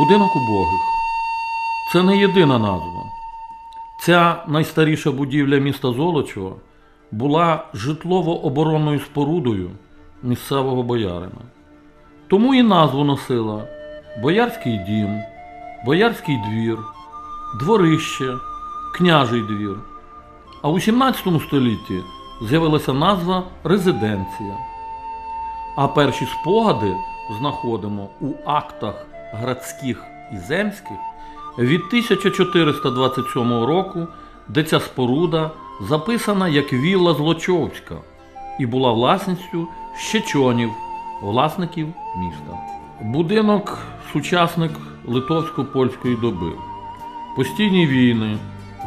Будинок убогих. Це не єдина назва. Ця найстаріша будівля міста Золочева була житлово-оборонною спорудою місцевого боярина. Тому і назву носила Боярський дім, Боярський двір, дворище, княжий двір. А у 17 столітті з'явилася назва резиденція. А перші спогади знаходимо у актах градських і земських від 1427 року, де ця споруда записана як вілла Злочовська і була власністю щечонів, власників міста. Будинок сучасник литовсько-польської доби, постійні війни,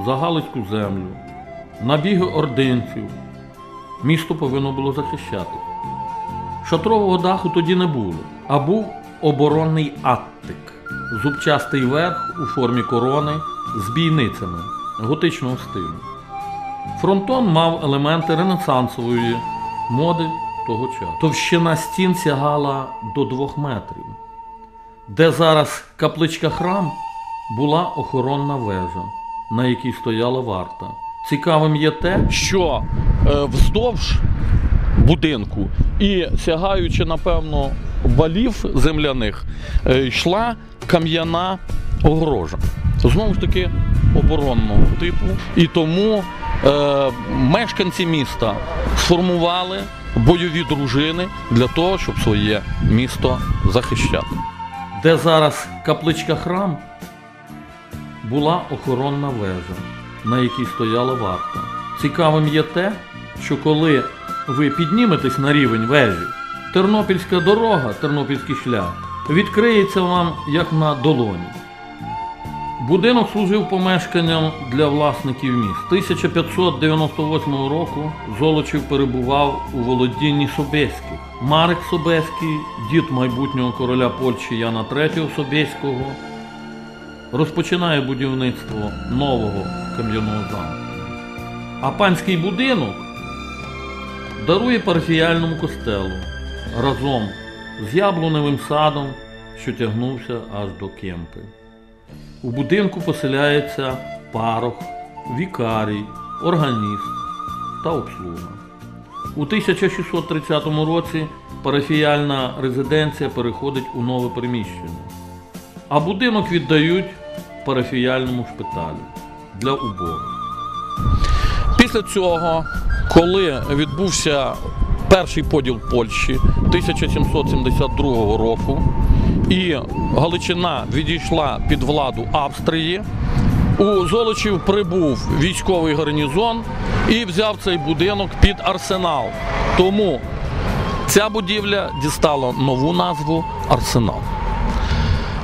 за Галицьку землю, набіги ординців. Місто повинно було захищатись. Шатрового даху тоді не було, а був оборонний аттик, зубчастий верх у формі корони з бійницями готичного стилю. Фронтон мав елементи ренесансової моди того часу. Товщина стін сягала до двох метрів. Де зараз капличка храм, була охоронна вежа, на якій стояла варта. Цікавим є те, що е, вздовж будинку і сягаючи, напевно, валів земляних, е, йшла кам'яна огорожа. Знову ж таки, оборонного типу. І тому е, мешканці міста сформували бойові дружини для того, щоб своє місто захищати. Де зараз капличка храм, була охоронна вежа, на якій стояла варта. Цікавим є те, що коли ви підніметесь на рівень вежі, Тернопільська дорога, Тернопільський шлях відкриється вам як на долоні. Будинок служив помешканням для власників міст. 1598 року Золочів перебував у володінні Собєських. Марик Собєський, дід майбутнього короля Польщі Яна III Собєського, розпочинає будівництво нового кам'яного замку. А панський будинок дарує парафіяльному костелу разом з яблуневим садом, що тягнувся аж до Кемпи. У будинку поселяється парох, вікарій, органіст та обслуга. У 1630 році парафіяльна резиденція переходить у нове приміщення, а будинок віддають парафіяльному шпиталю для убору. Після цього, коли відбувся перший поділ Польщі 1772 року, і Галичина відійшла під владу Австрії, у Золочів прибув військовий гарнізон і взяв цей будинок під арсенал. Тому ця будівля дістала нову назву Арсенал.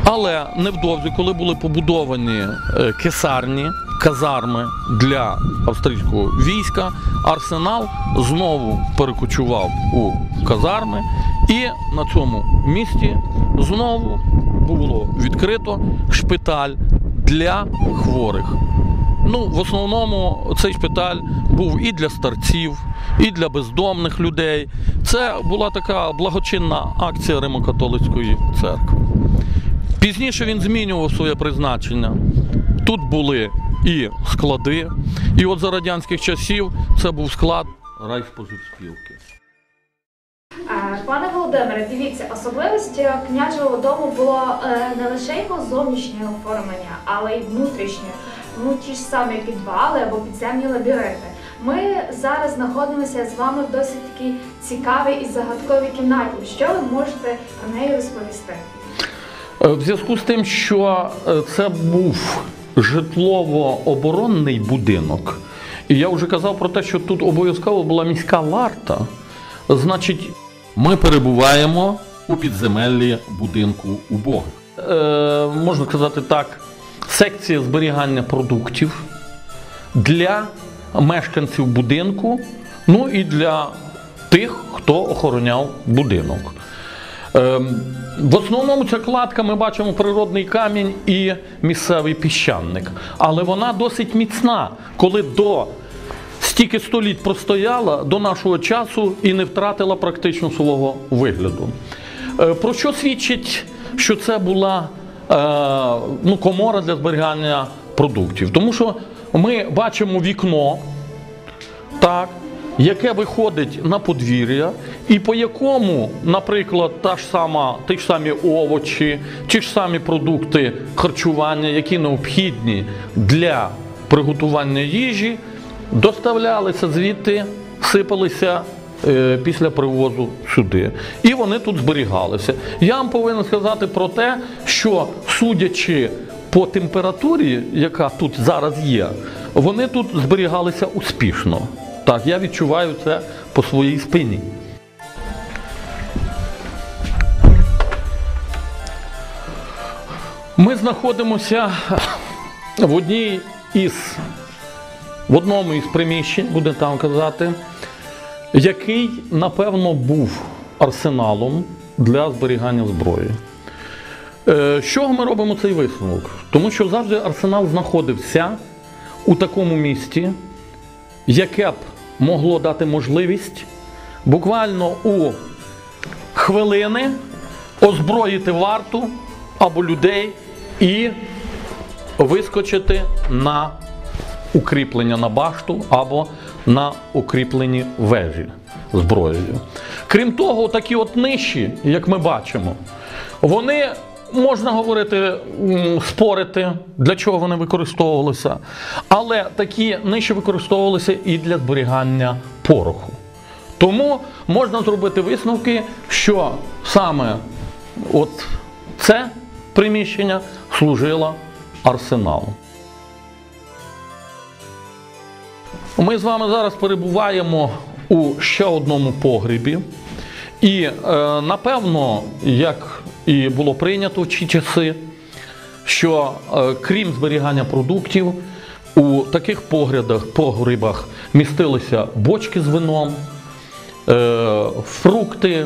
Але невдовзі, коли були побудовані е, кесарні, казарми для австрійського війська, арсенал знову перекочував у казарми, і на цьому місці знову було відкрито шпиталь для хворих. Ну, в основному цей шпиталь був і для старців, і для бездомних людей. Це була така благочинна акція Римокатолицької церкви. Пізніше він змінював своє призначення. Тут були і склади, і от за радянських часів це був склад райспоживспілки. Е, Пане Володимире, дивіться, особливістю княжого дому було е, не лише його зовнішнє оформлення, але й внутрішнє. Ну ті ж самі підвали або підземні лабіринти. Ми зараз знаходимося з вами в досить такій цікавій і загадковій кімнаті. Що ви можете про неї розповісти? Е, В зв'язку з тим, що е, це був житлово-оборонний будинок, і я вже казав про те, що тут обов'язково була міська варта, значить, ми перебуваємо у підземеллі будинку убогих. Е, можна сказати так, секція зберігання продуктів для мешканців будинку, ну і для тих, хто охороняв будинок. Ем, В основному ця кладка ми бачимо природний камінь і місцевий піщаник. Але вона досить міцна, коли до стільки століть простояла до нашого часу і не втратила практично свого вигляду. Е, Про що свідчить, що це була ну, комора для зберігання продуктів. Тому що ми бачимо вікно, так, яке виходить на подвір'я, і по якому, наприклад, та ж сама, ті ж самі овочі, ті ж самі продукти харчування, які необхідні для приготування їжі, доставлялися звідти, сипалися е, після привозу сюди. І вони тут зберігалися. Я вам повинен сказати про те, що судячи по температурі, яка тут зараз є, вони тут зберігалися успішно. Так, я відчуваю це по своїй спині. Ми знаходимося в одній із в одному із приміщень, буде там казати, який, напевно, був арсеналом для зберігання зброї. Е, З чого ми робимо цей висновок? Тому що завжди арсенал знаходився у такому місці, яке б могло дати можливість буквально у хвилини озброїти варту або людей і вискочити на укріплення на башту або на укріплені вежі зброєю. Крім того, такі от ниші, як ми бачимо, вони можна говорити, спорити, для чого вони використовувалися, але такі ниші використовувалися і для зберігання пороху. Тому можна зробити висновки, що саме от це приміщення служило арсеналом. Ми з вами зараз перебуваємо у ще одному погрібі. І е, напевно, як і було прийнято в ті часи, що е, крім зберігання продуктів, у таких погрядах, погрібах містилися бочки з вином, е, фрукти,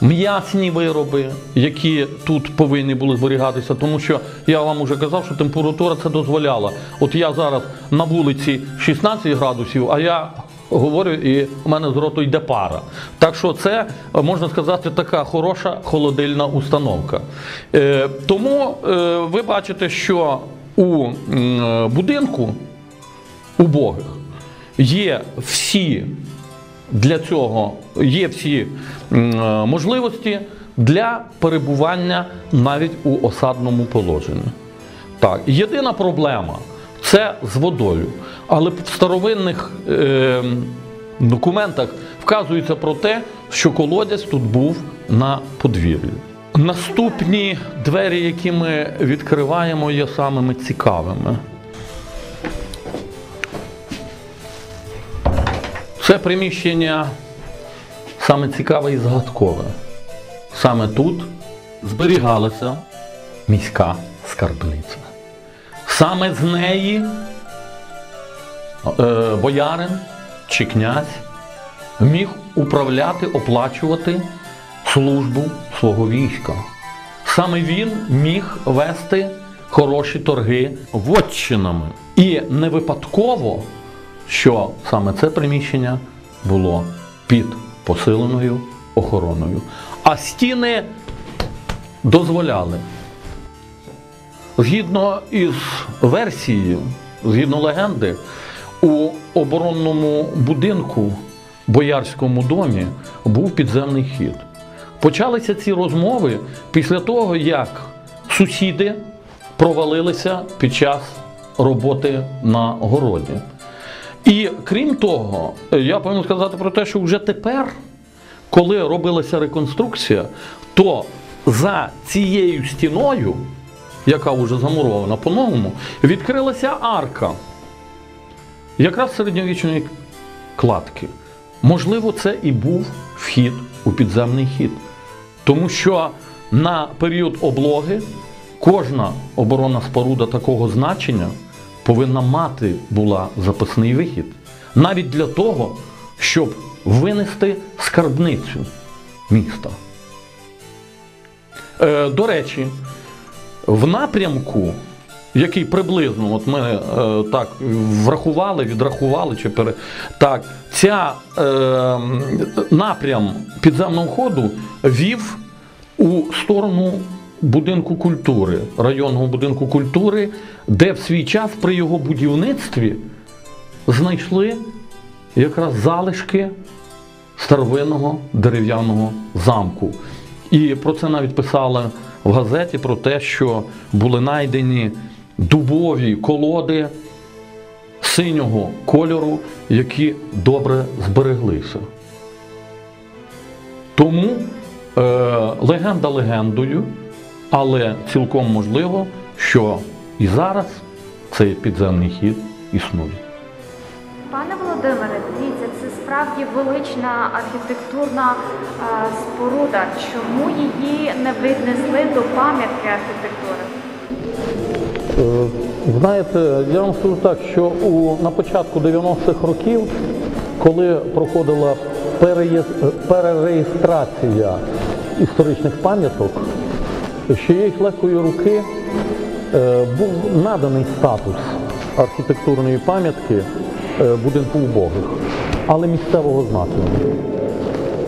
м'ясні вироби, які тут повинні були зберігатися, тому що я вам вже казав, що температура це дозволяла. От я зараз на вулиці 16 градусів, а я говорю, і в мене з роту йде пара. Так що це, можна сказати, така хороша холодильна установка. Е, тому е, ви бачите, що у будинку убогих є всі для цього є всі можливості для перебування навіть у осадному положенні. Так, єдина проблема це з водою. Але в старовинних е, документах вказується про те, що колодязь тут був на подвір'ї. Наступні двері, які ми відкриваємо, є самими цікавими. Це приміщення саме цікаве і загадкове. Саме тут зберігалася міська скарбниця. Саме з неї е, боярин чи князь міг управляти, оплачувати службу свого війська. Саме він міг вести хороші торги вотчинами. І не випадково, що саме це приміщення було під посиленою охороною. А стіни дозволяли. Згідно із версією, згідно легенди, у оборонному будинку, боярському домі, був підземний хід. Почалися ці розмови після того, як сусіди провалилися під час роботи на городі. І крім того, я повинен сказати про те, що вже тепер, коли робилася реконструкція, то за цією стіною, яка вже замурована по-новому, відкрилася арка. Якраз середньовічної кладки. Можливо, це і був вхід у підземний хід. Тому що на період облоги кожна оборонна споруда такого значення повинна мати була запасний вихід. Навіть для того, щоб винести скарбницю міста. Е, до речі, в напрямку, який приблизно, от ми е, так врахували, відрахували чи пере... так, ця е, напрям підземного ходу вів у сторону будинку культури, районного будинку культури, де в свій час при його будівництві знайшли якраз залишки старовинного дерев'яного замку. І про це навіть писали в газеті про те, що були знайдені дубові колоди синього кольору, які добре збереглися. Тому е, легенда легендою, але цілком можливо, що і зараз цей підземний хід існує. Пане Володимире, дивіться, це справді велична архітектурна е, споруда. Чому її не віднесли до пам'ятки архітектури? Е, Знаєте, я вам скажу так, що у, на початку 90-х років, коли проходила переє- перереєстрація історичних пам'яток, ще їх легкої руки е, був наданий статус архітектурної пам'ятки будинку убогих, але місцевого значення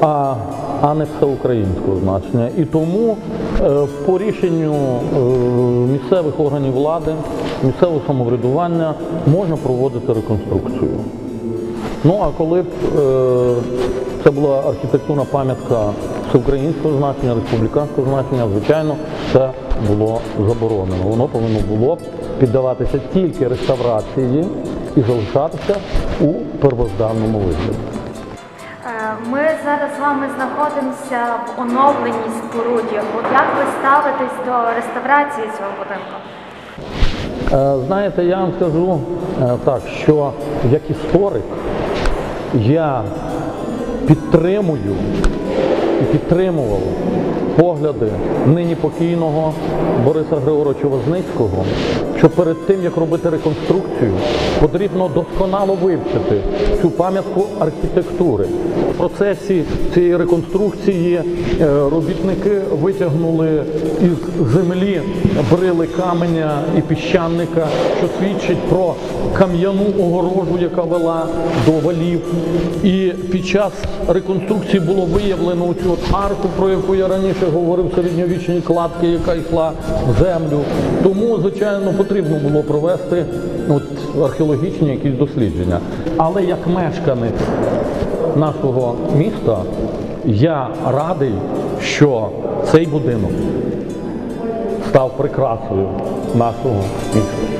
а, а не всеукраїнського значення. І тому е, по рішенню е, місцевих органів влади, місцевого самоврядування можна проводити реконструкцію. Ну а коли б е, це була архітектурна пам'ятка всеукраїнського значення, республіканського значення, звичайно, це було заборонено. Воно повинно було піддаватися тільки реставрації і залишатися у первозданному вигляді. Е, Ми зараз з вами знаходимося в оновленій споруді. Як ви ставитесь до реставрації цього будинку? Е, Знаєте, я вам скажу е, так, що як історик я підтримую і підтримував погляди нині покійного Бориса Григоровича Возницького, що перед тим, як робити реконструкцію, потрібно досконало вивчити цю пам'ятку архітектури. В процесі цієї реконструкції е, робітники витягнули із землі брили каменя і піщаника, що свідчить про кам'яну огорожу, яка вела до валів. І під час реконструкції було виявлено цю арку, про яку я раніше говорив, середньовічні кладки, яка йшла в землю. Тому, звичайно, потрібно було провести от, археологічні якісь дослідження. Але як мешканець нашого міста, я радий, що цей будинок став прикрасою нашого міста.